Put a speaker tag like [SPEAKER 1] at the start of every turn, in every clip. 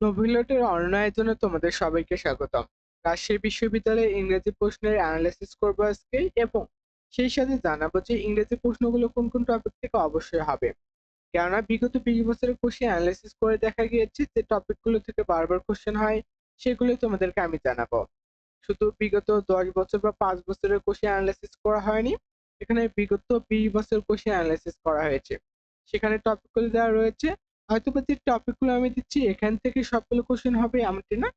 [SPEAKER 1] নোভিলটের অনলাইনের তোমাদের সবাইকে স্বাগতম। রাজশাহী বিশ্ববিদ্যালয়ে ইংরেজি প্রশ্নের অ্যানালাইসিস করব আজকে এবং সেই সাথে জানাব যে ইংরেজি প্রশ্নগুলো কোন কোন টপিক থেকে অবশ্যই হবে। কেননা বিগত বিশ বছরের কোশ্চেন অ্যানালাইসিস করে দেখা গিয়েছে যে টপিকগুলো থেকে বারবার কোশ্চেন হয়, সেগুলো তোমাদেরকে আমি জানাব। শুধু বিগত দশ বছর বা পাঁচ বছরের কোশ্চেন অ্যানালাইসিস করা হয়নি, এখানে বিগত বিশ বছর কোশ্চেন অ্যানালাইসিস করা হয়েছে। সেখানে টপিকগুলো দেওয়া রয়েছে হয়তো বা যে টপিকগুলো আমি দিচ্ছি, এখান থেকে সবগুলো কোশ্চেন হবে এমনটি না।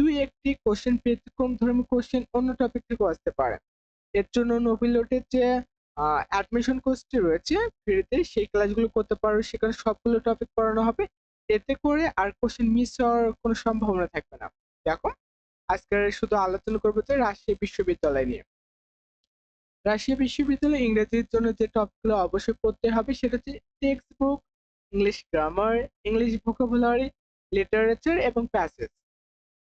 [SPEAKER 1] দুই একটি কোশ্চেন ব্যতিক্রম ধর্মী কোশ্চেন অন্য টপিক থেকেও আসতে পারে। এর জন্য নোভিলোটের যে অ্যাডমিশন কোর্সটি রয়েছে, ফ্রিতে সেই ক্লাসগুলো করতে পারো, সেখানে সবগুলো টপিক পড়ানো হবে। এতে করে আর কোশ্চেন মিস হওয়ার কোনো সম্ভাবনা থাকবে না। দেখো আজকে শুধু আলোচনা করব যে রাজশাহী বিশ্ববিদ্যালয় নিয়ে। রাজশাহী বিশ্ববিদ্যালয়ে ইংরেজির জন্য যে টপিকগুলো অবশ্যই পড়তে হবে, সেটা হচ্ছে text book English grammar English vocabulary literature এবং প্যাসেজ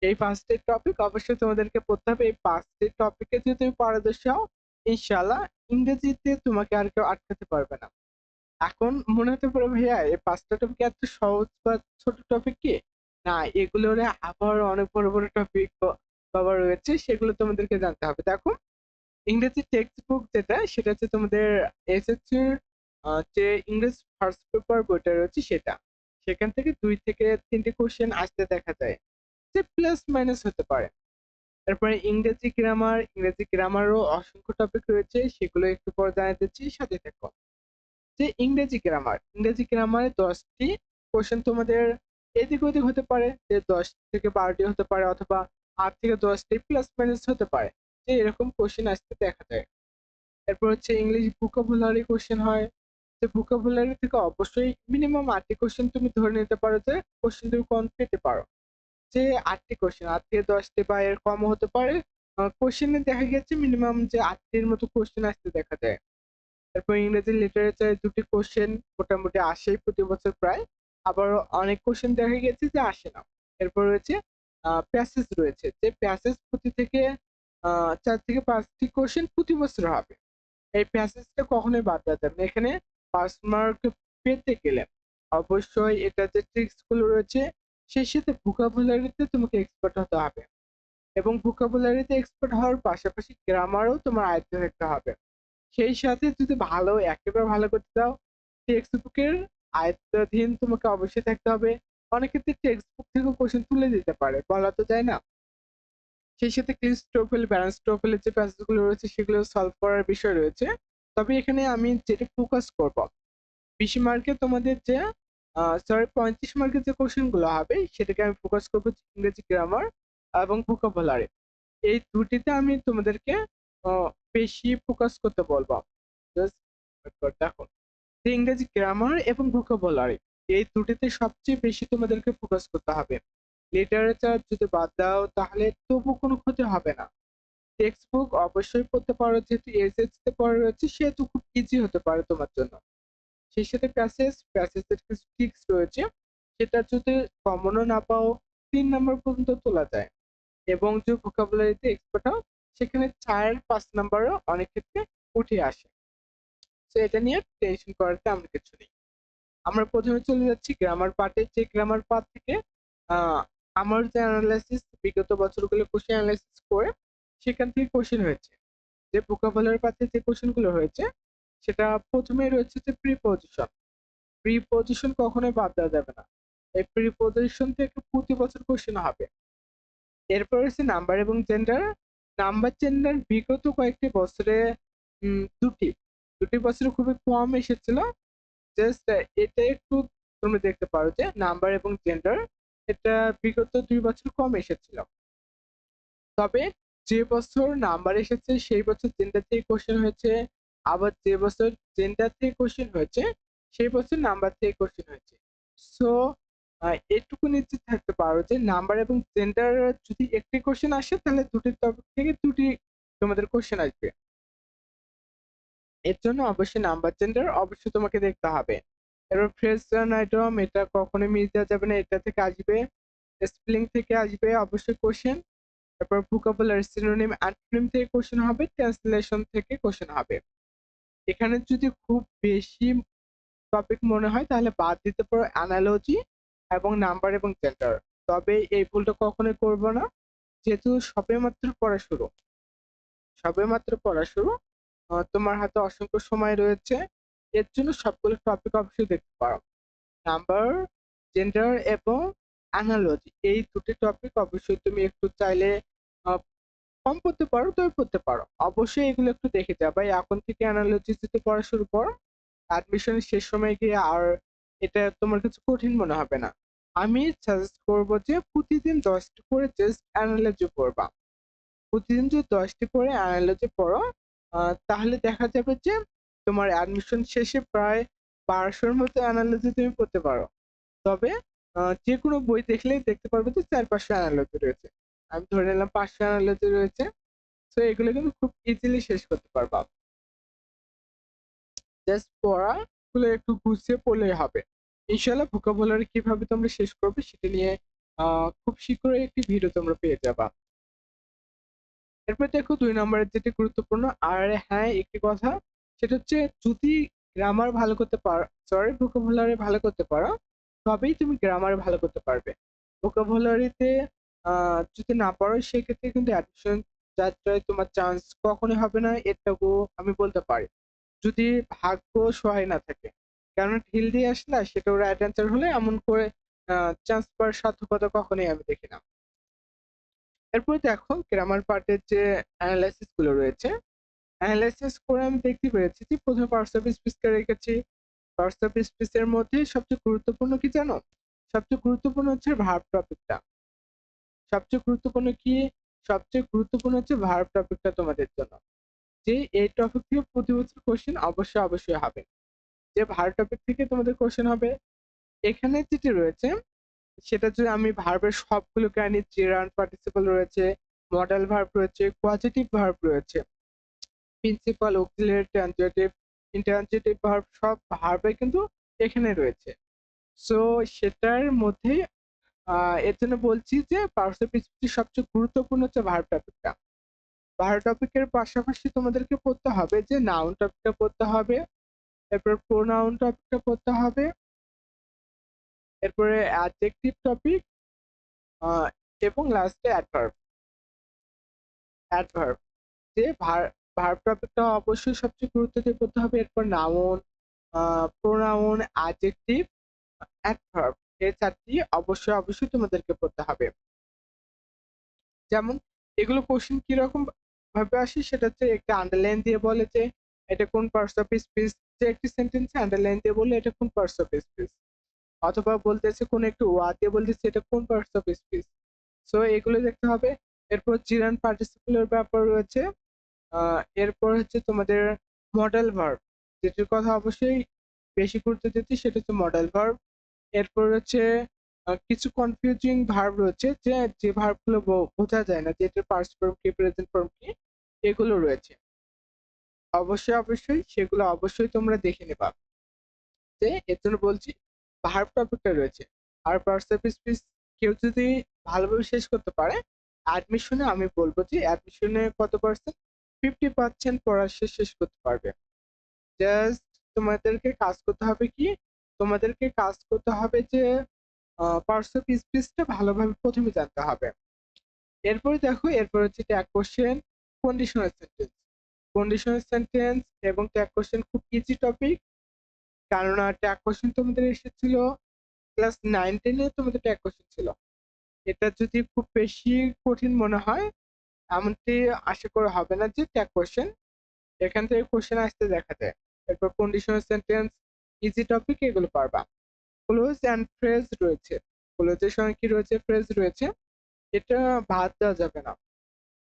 [SPEAKER 1] এই পাঁচটি টপিক অবশ্যই তোমাদেরকে পড়তে হবে। এই পাঁচটি টপিকে যদি তুমি পারদর্শী হও ইনশাল্লাহ ইংরেজিতে তোমাকে আর কেউ আটকাতে পারবে না। এখন মনে হতে পারে ভাইয়া, এই পাঁচটা টপিক এত সহজ বা ছোট টপিক কি? না, এগুলোর আবার অনেক বড় বড় টপিক বাবা রয়েছে, সেগুলো তোমাদেরকে জানতে হবে। দেখো, ইংরেজি টেক্সট বুক যেটা, সেটা হচ্ছে তোমাদের এসএসসির যে ইংরেজ ফার্স্ট পেপার বইটা রয়েছে সেটা। সেখান থেকে দুই থেকে তিনটে কোশ্চেন আসতে দেখা যায় যে প্লাস মাইনাস হতে পারে। তারপরে ইংরেজি গ্রামার ইংরেজি গ্রামারও অসংখ্য টপিক রয়েছে, সেগুলো একটু পরে জানিয়ে দিচ্ছি সাথে থাকো। যে ইংরেজি গ্রামার ইংরেজি গ্রামারে দশটি কোশ্চেন তোমাদের এদিক ওদিক হতে পারে, যে দশ থেকে বারোটি হতে পারে, অথবা আট থেকে দশটি প্লাস মাইনাস হতে পারে। যে এরকম কোশ্চেন আসতে দেখা যায়। এরপর হচ্ছে ইংলিশ ভোকাবুলারি কোশ্চেন হয় যে ভোকাবুলারি থেকে অবশ্যই মিনিমাম আটটি কোশ্চেন তুমি ধরে নিতে পারো যে কোশ্চেন তুমি কম পেতে পারো। যে আটটি কোশ্চেন আট থেকে দশটি বা এর কম হতে পারে। কোশ্চেনে দেখা গেছে মিনিমাম যে আটটির মতো কোশ্চেন আসতে দেখা যায়। তারপর ইংরেজি লিটারেচারে দুটি কোশ্চেন মোটামুটি আসেই প্রতি বছর প্রায়। আবার অনেক কোশ্চেন দেখা গেছে যে আসে না। এরপর রয়েছে প্যাসেজ রয়েছে। যে প্যাসেজ প্রতি থেকে চার থেকে পাঁচটি কোশ্চেন প্রতি বছর হবে। এই প্যাসেজটা কখনোই বাদ দেওয়া যাবে না। এখানে পাস মার্ক পেতে গেলে অবশ্যই এটা যে ট্রিক্সগুলো রয়েছে সেই সাথে ভোকাবুলারিতে তোমাকে এক্সপার্ট হতে হবে। এবং ভোকাবুলারিতে এক্সপার্ট হওয়ার পাশাপাশি গ্রামারও তোমার আয়ত্ত থাকতে হবে। সেই সাথে যদি ভালো, একেবারে ভালো করতে চাও টেক্সট বুকের আয়ত্তাধীন তোমাকে অবশ্যই থাকতে হবে। অনেক ক্ষেত্রে টেক্সট বুক থেকে কোশ্চেন তুলে দিতে পারে, বলা তো যায় না। সেই সাথে ক্লিস টোফেল ব্যালেন্স যে প্যাসেজগুলো রয়েছে, সেগুলো সলভ করার বিষয় রয়েছে। তবে এখানে আমি যেটা ফোকাস করব, বিশ মার্কে তোমাদের যে সরি পঁয়ত্রিশ মার্কের যে কোশ্চেনগুলো হবে, সেটাকে আমি ফোকাস করব ইংরেজি গ্রামার এবং ভোকাবুলারি এই দুটিতে আমি তোমাদেরকে বেশি ফোকাস করতে বলব। দেখো। ইংরেজি গ্রামার এবং ভোকাবুলারি এই দুটিতে সবচেয়ে বেশি তোমাদেরকে ফোকাস করতে হবে। লিটারেচার যদি বাদ দাও, তাহলে তবু কোনো ক্ষতি হবে না। টেক্সট বুক অবশ্যই পড়তে পারো, যেহেতু এসএসসি তে পড়া রয়েছে, সেহেতু খুব ইজি হতে পারে তোমার জন্য। সেই সাথে প্যাসেজ প্যাসেজের কিছু ট্রিক্স রয়েছে, সেটা যদি কমনও না পাও, তিন নম্বর পর্যন্ত তোলা যায়। এবং যে ভোকাবুলারিতে এক্সপার্ট হও, সেখানে চার, পাঁচ নাম্বারও অনেক ক্ষেত্রে উঠে আসে। তো এটা নিয়ে টেনশন করার তেমন কিছু নেই। আমরা প্রথমে চলে যাচ্ছি গ্রামার পার্টে যে গ্রামার পার্ট থেকে আমার যে অ্যানালাইসিস বিগত বছরগুলো কোশ্চেন অ্যানালাইসিস করে সেখান থেকে কোশ্চেন হয়েছে। যে ভোকাবুলারি পার্টে যে কোশ্চেনগুলো হয়েছে, সেটা প্রথমে রয়েছে যে প্রিপোজিশন প্রিপোজিশন কখনোই বাদ দেওয়া যাবে না। এই প্রিপোজিশন থেকে প্রতি বছর কোশ্চেন হবে। এরপর হচ্ছে নাম্বার এবং জেন্ডার নাম্বার জেন্ডার বিগত কয়েকটি বছরে দুটি। দুটি বছরে খুবই কম এসেছিল। জাস্ট এটা একটু তুমি দেখতে পারো যে নাম্বার এবং জেন্ডার এটা বিগত দুই বছর কম এসেছিল। তবে যে বছর নাম্বার এসেছে, সেই বছর জেন্ডার থেকে কোশ্চেন হয়েছে, আবার যে বছর জেন্ডার থেকে কোশ্চেন হয়েছে, সেই বছর নাম্বার থেকে কোশ্চেন হয়েছে। সো এটুকু নিশ্চিত থাকতে পারো যে নাম্বার এবং জেন্ডার যদি একটি কোশ্চেন আসে, তাহলে দুটি টপিক থেকে দুটি তোমাদের কোশ্চেন আসবে। এর জন্য অবশ্যই নাম্বার জেন্ডার অবশ্যই তোমাকে দেখতে হবে। এবার ফ্রেশ আইটেম এটা কখনোই মিস দেওয়া যাবে না, এটা থেকে আসবে। স্পেলিং থেকে আসবে অবশ্যই কোশ্চেন তারপর ভোকাবুলারি সিনোনিম অ্যান্টোনিম থেকে কোশ্চেন হবে ট্রান্সলেশন থেকে কোশ্চেন হবে। এখানে যদি খুব বেশি টপিক মনে হয়, তাহলে বাদ দিতে পারো অ্যানালজি এবং নাম্বার এবং জেন্ডার তবে এই ভুলটা কখনোই করব না। যেহেতু সবে মাত্র পড়া শুরু, সবেমাত্র পড়া শুরু তোমার হাতে অসংখ্য সময় রয়েছে। এর জন্য সবগুলো টপিক অবশ্যই দেখতে পারো। নাম্বার জেন্ডার এবং অ্যানালজি এই দুটি টপিক অবশ্যই তুমি একটু চাইলে কম পড়তে পারো, তবে পড়তে পারো। অবশ্যই এগুলো একটু দেখে যাবা এখন থেকে অ্যানালজি যদি পড়া শুরু করো। অ্যাডমিশনের শেষ সময় গিয়ে আর এটা তোমার কাছে কঠিন মনে হবে না। আমি সাজেস্ট করব যে প্রতিদিন দশটি করে জাস্ট অ্যানালজি পড়বা। প্রতিদিন যদি দশটি করে অ্যানালজি পড়ো তাহলে দেখা যাবে যে তোমার অ্যাডমিশন শেষে প্রায় বারোশোর মতো অ্যানালজি তুমি পড়তে পারো। তবে যে কোনো বই দেখলেই দেখতে পারবে যে চার পাঁচশো অ্যানালজি রয়েছে। আমি ধরে নিলাম পাঁচশো অ্যানালজি রয়েছে। তো এগুলো কিন্তু খুব ইজিলি শেষ করতে পারবা জাস্ট পড়া গুলো একটু গুছিয়ে পড়লেই হবে। ইনশাল্লাহ ভোকাবুলারি কীভাবে তোমরা শেষ করবে সেটা নিয়ে খুব শীঘ্রই একটি ভিডিও তোমরা পেয়ে যাবা। এরপর দেখো দুই নম্বরের যেটি গুরুত্বপূর্ণ, আর হ্যাঁ একটি কথা, সেটা হচ্ছে যদি গ্রামার ভালো করতে পারো সরি ভোকাবুলারি ভালো করতে পারো তবেই তুমি গ্রামার ভালো করতে পারবে। ভোকাবুলারিতে যদি না পারো সেক্ষেত্রে কিন্তু অ্যাডমিশন যাত্রায় তোমার চান্স কখনোই হবে না এটুকু আমি বলতে পারি। যদি ভাগ্য সহায় না থাকে কারণ ঢিল দিয়ে আসলে সেটা রাইট অ্যান্সার হলে এমন করে চান্স পাওয়ার সার্থকতা কখনোই আমি দেখি না। এরপরে দেখো গ্রামার পার্টের যে অ্যানালাইসিসগুলো রয়েছে অ্যানালাইসিস করে আমি দেখতে পেরেছি যে প্রথমে পার্টস অফ স্পিচকে রেখেছি পার্টস অফ স্পিচের মধ্যে সবচেয়ে গুরুত্বপূর্ণ কি জানো? সবচেয়ে গুরুত্বপূর্ণ হচ্ছে ভার্ব টপিকটা সবচেয়ে গুরুত্বপূর্ণ কি? সবচেয়ে গুরুত্বপূর্ণ হচ্ছে ভার্ব টপিকটা তোমাদের জন্য। যে এই টপিক থেকে প্রতি বছর কোশ্চেন অবশ্যই অবশ্যই হবে। যে ভার্ব টপিক থেকে তোমাদের কোশ্চেন হবে, এখানে যেটি রয়েছে, সেটা যদি আমি ভার্বের সবগুলোকে আনি জিরান পার্টিসিপল রয়েছে মডেল ভার্ব রয়েছে কোয়াজিটিভ ভার্ব রয়েছে। Principal auxiliary transitive intransitive verb সব ভার্বে কিন্তু এখানে রয়েছে। সো সেটার মধ্যে এর জন্য বলছি যে পার্সোপিসিটি সবচেয়ে গুরুত্বপূর্ণ হচ্ছে ভার্ব টপিকটা ভার্ব টপিকের পাশাপাশি তোমাদেরকে পড়তে হবে যে নাউন টপিকটা পড়তে হবে, এরপর প্রোনাউন টপিকটা পড়তে হবে, এরপরে অ্যাডজেক্টিভ টপিক এবং লাস্টে অ্যাডভার্ব অ্যাডভার্ব যে ভার্ব টপিকটা অবশ্যই সবচেয়ে গুরুত্ব দিয়ে পড়তে হবে, এরপর নাউন প্রোনাউন অ্যাডজেক্টিভ অ্যাডভার্ব এই চারটি অবশ্যই অবশ্যই তোমাদেরকে পড়তে হবে। যেমন, এগুলো কোশ্চেন কীরকম ভাবে আসে সেটা হচ্ছে একটা আন্ডারলাইন দিয়ে বলে যে, এটা কোন পার্টস অফ স্পিচ যে একটি সেন্টেন্সে আন্ডারলাইন দিয়ে বলে এটা কোন পার্টস অফ স্পিচ অথবা বলতেছে কোন একটু ওয়া দিয়ে বলতেছে এটা কোন পার্টস অফ স্পিচ সো এগুলো দেখতে হবে। এরপর জিরান পার্টিসিপুলার ব্যাপার রয়েছে। এরপর হচ্ছে তোমাদের মডেল ভার্ব যেটির কথা অবশ্যই বেশি গুরুত্ব দিচ্ছি সেটা হচ্ছে মডেল ভার্ব এরপর হচ্ছে কিছু কনফিউজিং ভার্ব রয়েছে, যে যে ভার্বগুলো বো- বোঝা যায় না, যেটার পার্স ফর্ম কি প্রেজেন্ট ফর্ম কি, এগুলো রয়েছে। অবশ্যই অবশ্যই, সেগুলো অবশ্যই তোমরা দেখে নেবা। যে, এর জন্য বলছি ভার্ব টপিকটা রয়েছে। আর পার্স অফ স্পিচ কেউ যদি ভালোভাবে শেষ করতে পারে অ্যাডমিশনে আমি বলব যে অ্যাডমিশনে কত পার্সেন্ট ফিফটি পার্সেন্ট পড়া শেষ শেষ করতে পারবে। জাস্ট তোমাদেরকে কাজ করতে হবে কি? তোমাদেরকে কাজ করতে হবে যে পার্টস স্পিচটা ভালোভাবে প্রথমে জানতে হবে। এরপরে দেখো, এরপর হচ্ছে tag question conditional sentence conditional sentence এবং ট্যাগ কোশ্চেন খুব ইজি টপিক কেননা ট্যাগ কোশ্চেন তোমাদের এসেছিল ক্লাস নাইন টেনে তোমাদের ট্যাগ কোশ্চেন ছিল। এটা যদি খুব বেশি কঠিন মনে হয় এমনটি আশা করা হবে না যে ট্যাগ কোশ্চেন এখান থেকে কোশ্চেন আসতে দেখা যায় এরপর কন্ডিশনাল সেন্টেন্স ইজি টপিক এগুলো পারবা। ক্লোজ অ্যান্ড ফ্রেজ রয়েছে। ক্লোজের সঙ্গে কি রয়েছে? ফ্রেজ রয়েছে। এটা বাদ দেওয়া যাবে না।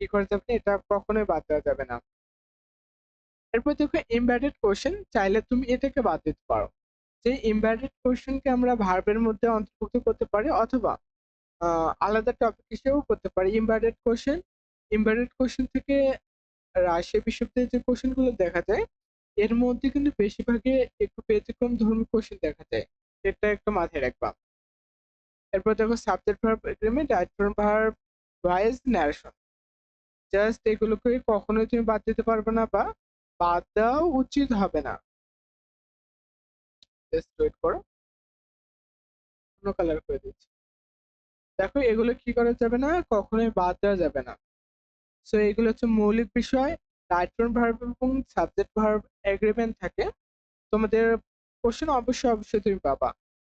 [SPEAKER 1] কি করে যাবে? না? এটা কখনোই বাদ দেওয়া যাবে না। এরপর দেখো ইমব্যাডেড কোশ্চেন চাইলে তুমি এটাকে বাদ দিতে পারো। যে ইমব্যাডেড কোশ্চেনকে আমরা ভার্বের মধ্যে অন্তর্ভুক্ত করতে পারি অথবা আলাদা টপিক হিসেবেও করতে পারি। ইমব্যাডেড কোশ্চেন ইমব্যাডেড কোশ্চেন থেকে রাজশাহী বিশ্ববিদ্যালয়ের যে কোশ্চেনগুলো দেখা যায়, এর মধ্যে কিন্তু বেশিরভাগই একটু ব্যতিক্রম ধর্মী কোশ্চেন দেখা যায়। এটা একটু মাথায় রাখবা। এরপর দেখো subject verb agreement adverb verb voice narration just এগুলোকে কখনোই তুমি বাদ দিতে পারবে না বা বাদ দেওয়া উচিত হবে না। জাস্ট ওয়েট করো। অন্য কালার করে দিচ্ছি। দেখো এগুলো কি করা যাবে না, কখনোই বাদ দেওয়া যাবে না। সো এগুলো হচ্ছে মৌলিক বিষয় রাইট ভার্ব এবং সাবজেক্ট ভার্ব এগ্রিমেন্ট থাকে। তোমাদের কোশ্চেন অবশ্যই অবশ্যই তুমি পাবা।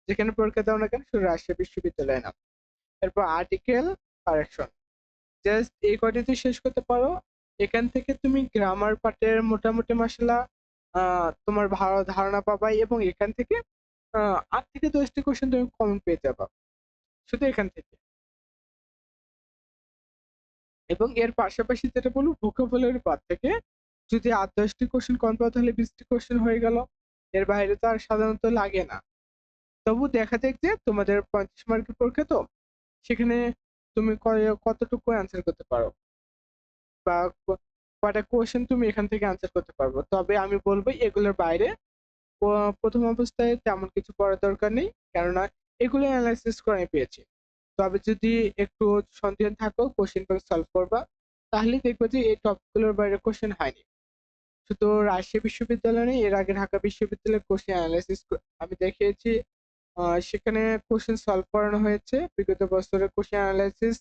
[SPEAKER 1] যেখানে পরীক্ষা দাও না কেন, শুধু রাজশাহী বিশ্ববিদ্যালয় না এরপর আর্টিকেল কারেকশন জাস্ট এই কয়টিতে শেষ করতে পারো। এখান থেকে তুমি গ্রামার পার্টের মোটামুটি মশলা তোমার ভালো ধারণা পাবা এবং এখান থেকে আট থেকে দশটি কোশ্চেন তুমি কমন পেয়ে যাবা। শুধু এখান থেকে। এবং এর পাশাপাশি যেটা বলব ভোকাবুলারি পার্ট থেকে যদি আট দশটি কোশ্চেন কম পাও তাহলে বিশটি কোশ্চেন হয়ে গেল। এর বাইরে তো আর সাধারণত লাগে না। তবু দেখা যাক যে তোমাদের পঞ্চাশ মার্কের পরীক্ষা তো, সেখানে তুমি কতটুকু অ্যান্সার করতে পারো? বা ক- কয়টা কোশ্চেন তুমি এখান থেকে অ্যান্সার করতে পারব? তবে আমি বলব এগুলোর বাইরে প্রথম অবস্থায় তেমন কিছু পড়ার দরকার নেই। কেননা এগুলো অ্যানালাইসিস করে পেয়েছি। তবে যদি একটু সন্দেহ থাকো কোশ্চেন ব্যাংক সলভ করবা, তাহলে দেখবে যে এই টপিকগুলোর বাইরে কোশ্চেন হয়নি। শুধু রাজশাহী বিশ্ববিদ্যালয় নেই, এর আগে ঢাকা বিশ্ববিদ্যালয়ের কোশ্চেন অ্যানালাইসিস আমি দেখিয়েছি। সেখানে কোশ্চেন সলভ করানো হয়েছে, বিগত বছরের কোশ্চেন অ্যানালাইসিস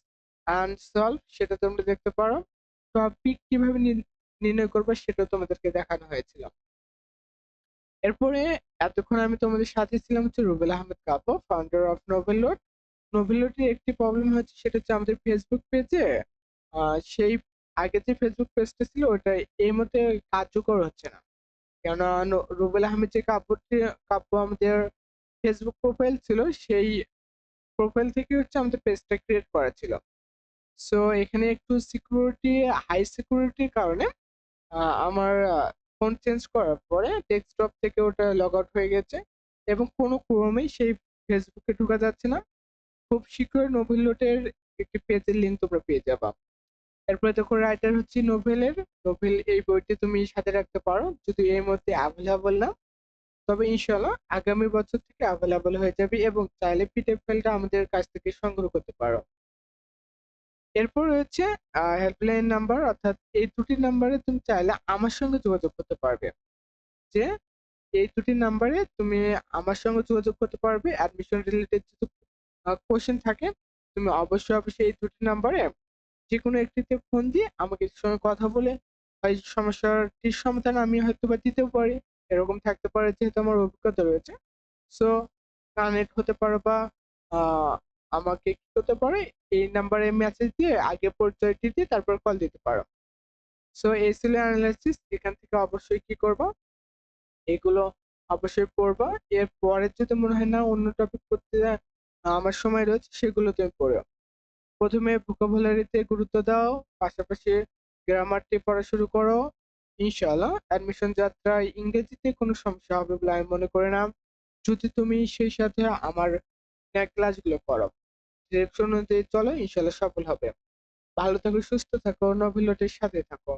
[SPEAKER 1] অ্যান্ড সলভ সেটা তোমরা দেখতে পারো। টপিক কীভাবে নির্ণয় করবে সেটা তোমাদেরকে দেখানো হয়েছিল। এরপরে এতক্ষণ আমি তোমাদের সাথে ছিলাম হচ্ছে রুবেল আহমেদ কাপো founder of Nobel note Nobel একটি প্রবলেম হচ্ছে সেটা হচ্ছে আমাদের ফেসবুক পেজে সেই আগে যে ফেসবুক পেজটা ছিল ওটা এই মতে কার্যকর হচ্ছে না। কেননা রুবেল আহমেদ যে কাব্যটি, কাব্য আমাদের ফেসবুক প্রোফাইল ছিল, সেই প্রোফাইল থেকে হচ্ছে আমাদের পেজটা ক্রিয়েট করা ছিল। সো এখানে একটু সিকিউরিটি হাই সিকিউরিটির কারণে আমার ফোন চেঞ্জ করার পরে ডেস্কটপ থেকে ওটা লগ আউট হয়ে গেছে এবং কোনো ক্রমেই সেই ফেসবুকে ঢোকা যাচ্ছে না। খুব শীঘ্রই নোবেল নোটের একটি পেজের লিঙ্ক তোমরা পেয়ে যাবা। এরপরে দেখো রাইটার হচ্ছে নোভেলের নোভেল এই বইটি তুমি সাথে রাখতে পারো। যদি এই মধ্যে অ্যাভেলেবল না, তবে ইনশাল্লাহ আগামী বছর থেকে অ্যাভেলেবল হয়ে যাবে এবং চাইলে পিডিএফ ফাইলটা আমাদের কাছ থেকে সংগ্রহ করতে পারো। এরপর রয়েছে হেল্পলাইন নাম্বার অর্থাৎ এই দুটি নাম্বারে তুমি চাইলে আমার সঙ্গে যোগাযোগ করতে পারবে। যে এই দুটি নাম্বারে তুমি আমার সঙ্গে যোগাযোগ করতে পারবে। অ্যাডমিশন রিলেটেড যদি কোশ্চেন থাকে, তুমি অবশ্যই অবশ্যই এই দুটি নাম্বারে যে কোনো একটিতে ফোন দিয়ে আমাকে সঙ্গে কথা বলে হয় সমস্যাটির সমাধান আমি হয়তো বা দিতেও পারি। এরকম থাকতে পারে যেহেতু আমার অভিজ্ঞতা রয়েছে। সো কানেক্ট হতে পারো বা আমাকে কি করতে পারে, এই নাম্বারে মেসেজ দিয়ে আগে পরিচয়টি দিয়ে তারপর কল দিতে পারো। সো এই ছিল অ্যানালাইসিস এখান থেকে অবশ্যই কি করবা? এগুলো অবশ্যই পড়বা। এর পরে যদি মনে হয় না অন্য টপিক পড়তে আমার সময় রয়েছে, সেগুলো তুমি পড়ো। প্রথমে ভোকাবুলারিতে গুরুত্ব দাও, পাশাপাশি গ্রামারটি পড়া শুরু করো। ইনশাআল্লাহ অ্যাডমিশন যাত্রায় ইংরেজিতে কোনো সমস্যা হবে বলে আমি মনে করি না। যদি তুমি সেই সাথে আমার ক্লাসগুলো করো ডিরেকশন অনুযায়ী চলো, ইনশাআল্লাহ সফল হবে। ভালো থাকো, সুস্থ থাকো নভিলটের সাথে থাকো।